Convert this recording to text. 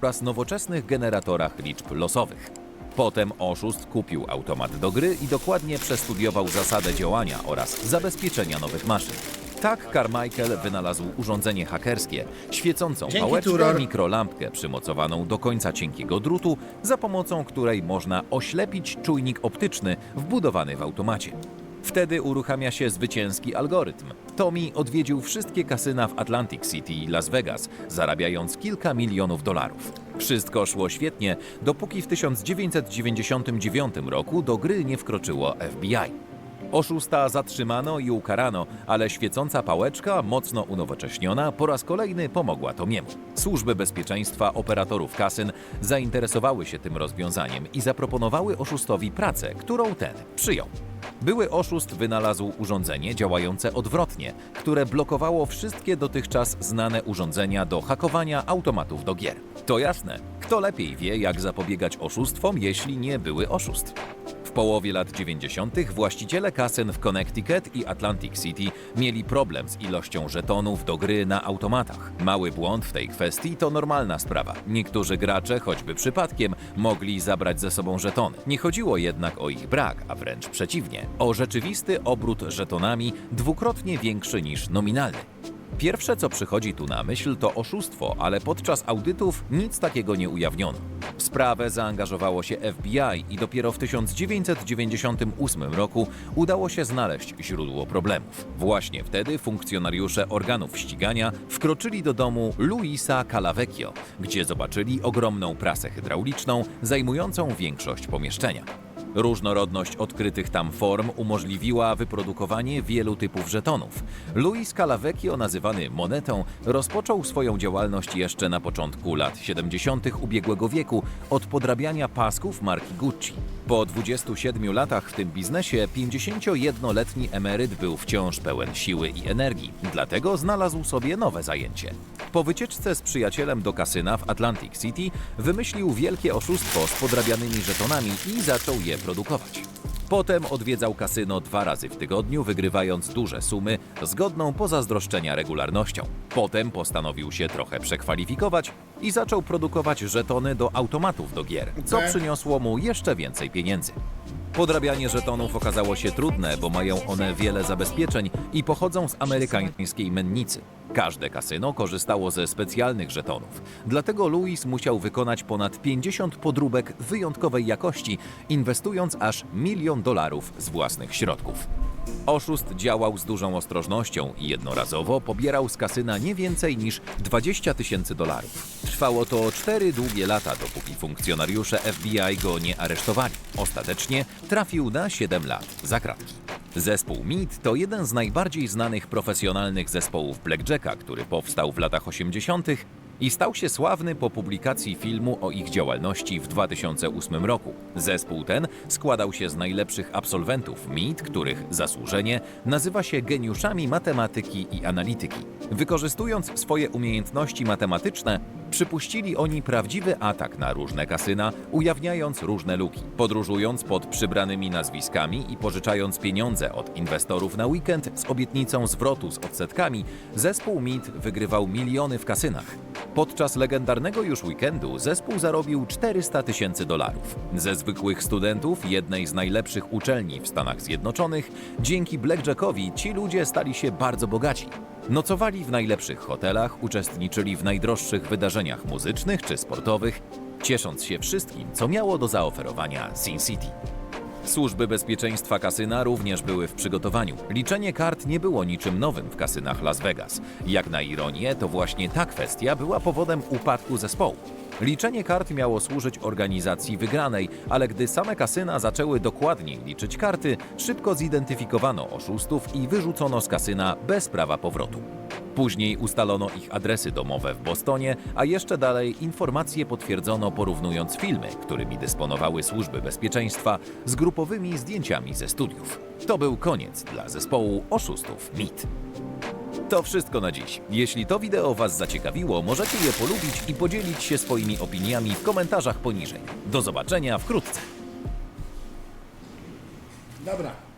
oraz nowoczesnych generatorach liczb losowych. Potem oszust kupił automat do gry i dokładnie przestudiował zasadę działania oraz zabezpieczenia nowych maszyn. Tak Carmichael wynalazł urządzenie hakerskie, świecącą Dzięki, pałeczkę Turor. mikrolampkę przymocowaną do końca cienkiego drutu, za pomocą której można oślepić czujnik optyczny wbudowany w automacie. Wtedy uruchamia się zwycięski algorytm. Tommy odwiedził wszystkie kasyna w Atlantic City i Las Vegas, zarabiając kilka milionów dolarów. Wszystko szło świetnie, dopóki w 1999 roku do gry nie wkroczyło FBI. Oszusta zatrzymano i ukarano, ale świecąca pałeczka, mocno unowocześniona, po raz kolejny pomogła Tomiemu. Służby bezpieczeństwa operatorów kasyn zainteresowały się tym rozwiązaniem i zaproponowały oszustowi pracę, którą ten przyjął. Były oszust wynalazł urządzenie działające odwrotnie, które blokowało wszystkie dotychczas znane urządzenia do hakowania automatów do gier. To jasne, kto lepiej wie, jak zapobiegać oszustwom, jeśli nie były oszustw. W połowie lat 90. właściciele kasyn w Connecticut i Atlantic City mieli problem z ilością żetonów do gry na automatach. Mały błąd w tej kwestii to normalna sprawa. Niektórzy gracze, choćby przypadkiem, mogli zabrać ze sobą żetony. Nie chodziło jednak o ich brak, a wręcz przeciwnie, o rzeczywisty obrót żetonami dwukrotnie większy niż nominalny. Pierwsze, co przychodzi tu na myśl, to oszustwo, ale podczas audytów nic takiego nie ujawniono. W sprawę zaangażowało się FBI i dopiero w 1998 roku udało się znaleźć źródło problemów. Właśnie wtedy funkcjonariusze organów ścigania wkroczyli do domu Luisa Calavecchio, gdzie zobaczyli ogromną prasę hydrauliczną zajmującą większość pomieszczenia. Różnorodność odkrytych tam form umożliwiła wyprodukowanie wielu typów żetonów. Luis Calavecchio, nazywany monetą, rozpoczął swoją działalność jeszcze na początku lat 70. ubiegłego wieku od podrabiania pasków marki Gucci. Po 27 latach w tym biznesie 51-letni emeryt był wciąż pełen siły i energii, dlatego znalazł sobie nowe zajęcie. Po wycieczce z przyjacielem do kasyna w Atlantic City wymyślił wielkie oszustwo z podrabianymi żetonami i zaczął je produkować. Potem odwiedzał kasyno dwa razy w tygodniu, wygrywając duże sumy z godną pozazdroszczenia regularnością. Potem postanowił się trochę przekwalifikować i zaczął produkować żetony do automatów do gier, co przyniosło mu jeszcze więcej pieniędzy. Podrabianie żetonów okazało się trudne, bo mają one wiele zabezpieczeń i pochodzą z amerykańskiej mennicy. Każde kasyno korzystało ze specjalnych żetonów, dlatego Louis musiał wykonać ponad 50 podróbek wyjątkowej jakości, inwestując aż milion dolarów z własnych środków. Oszust działał z dużą ostrożnością i jednorazowo pobierał z kasyna nie więcej niż 20 tysięcy dolarów. Trwało to cztery długie lata, dopóki funkcjonariusze FBI go nie aresztowali. Ostatecznie trafił na 7 lat za kratki. Zespół MIT to jeden z najbardziej znanych profesjonalnych zespołów Blackjacka, który powstał w latach 80. i stał się sławny po publikacji filmu o ich działalności w 2008 roku. Zespół ten składał się z najlepszych absolwentów MIT, których zasłużenie nazywa się geniuszami matematyki i analityki. Wykorzystując swoje umiejętności matematyczne, Przypuścili oni prawdziwy atak na różne kasyna, ujawniając różne luki. Podróżując pod przybranymi nazwiskami i pożyczając pieniądze od inwestorów na weekend z obietnicą zwrotu z odsetkami, zespół MIT wygrywał miliony w kasynach. Podczas legendarnego już weekendu zespół zarobił 400 tysięcy dolarów. Ze zwykłych studentów jednej z najlepszych uczelni w Stanach Zjednoczonych, dzięki Blackjackowi ci ludzie stali się bardzo bogaci. Nocowali w najlepszych hotelach, uczestniczyli w najdroższych wydarzeniach muzycznych czy sportowych, ciesząc się wszystkim, co miało do zaoferowania Sin City. Służby bezpieczeństwa kasyna również były w przygotowaniu. Liczenie kart nie było niczym nowym w kasynach Las Vegas. Jak na ironię, to właśnie ta kwestia była powodem upadku zespołu. Liczenie kart miało służyć organizacji wygranej, ale gdy same kasyna zaczęły dokładniej liczyć karty, szybko zidentyfikowano oszustów i wyrzucono z kasyna bez prawa powrotu. Później ustalono ich adresy domowe w Bostonie, a jeszcze dalej informacje potwierdzono porównując filmy, którymi dysponowały służby bezpieczeństwa z grupowymi zdjęciami ze studiów. To był koniec dla zespołu oszustów MIT. To wszystko na dziś. Jeśli to wideo Was zaciekawiło, możecie je polubić i podzielić się swoimi opiniami w komentarzach poniżej. Do zobaczenia wkrótce. Dobra.